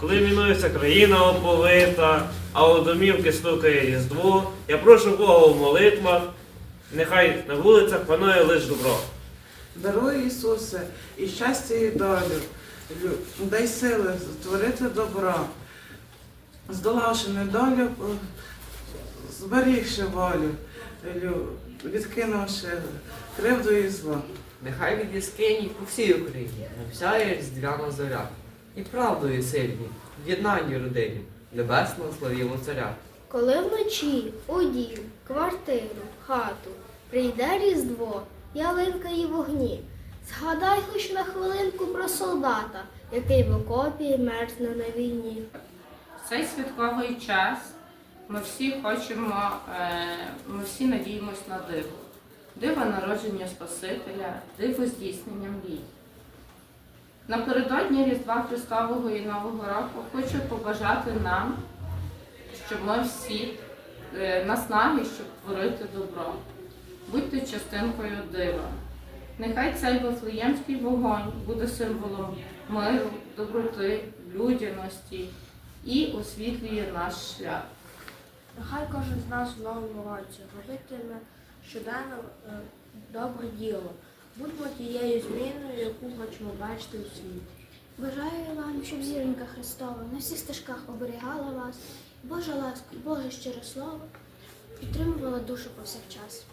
коли мінується країна оповита, а у домівки стукає різдво, я прошу Бога в молитвах, нехай на вулицях панує лиш добро. Даруй Ісусе, і щастя, і долю. Дай сили створити добро, здолавши недолю, зберігши волю, відкинувши кривду і зло. Нехай від яскині по всій Україні навсяє різдвяна зоря. І правдою сильні, в єднанні родині, небесного славімо царя. Коли вночі у дім, квартиру, хату прийде різдво, ялинка і вогні. Згадай хоч на хвилинку про солдата, який в окопі мерзне на війні. В цей святковий час ми всі хочемо, е, ми всі надіємось на диво. Диво народження Спасителя, диво здійснення мрій. Напередодні Різдва Христового і Нового року хочу побажати нам, щоб ми всі е, наснаги, щоб творити добро. Будьте частинкою дива. Нехай цей Вифлеємський вогонь буде символом миру, доброти, людяності і освітлює наш шлях. Нехай кожен з нас в новому році робитиме щоденно е, добре діло. Будьмо тією зміною, яку хочемо бачити у світі. Бажаю вам, щоб зіронька Христова на всіх стежках оберігала вас, Божа ласка, Боже щире слово підтримувала душу повсякчас.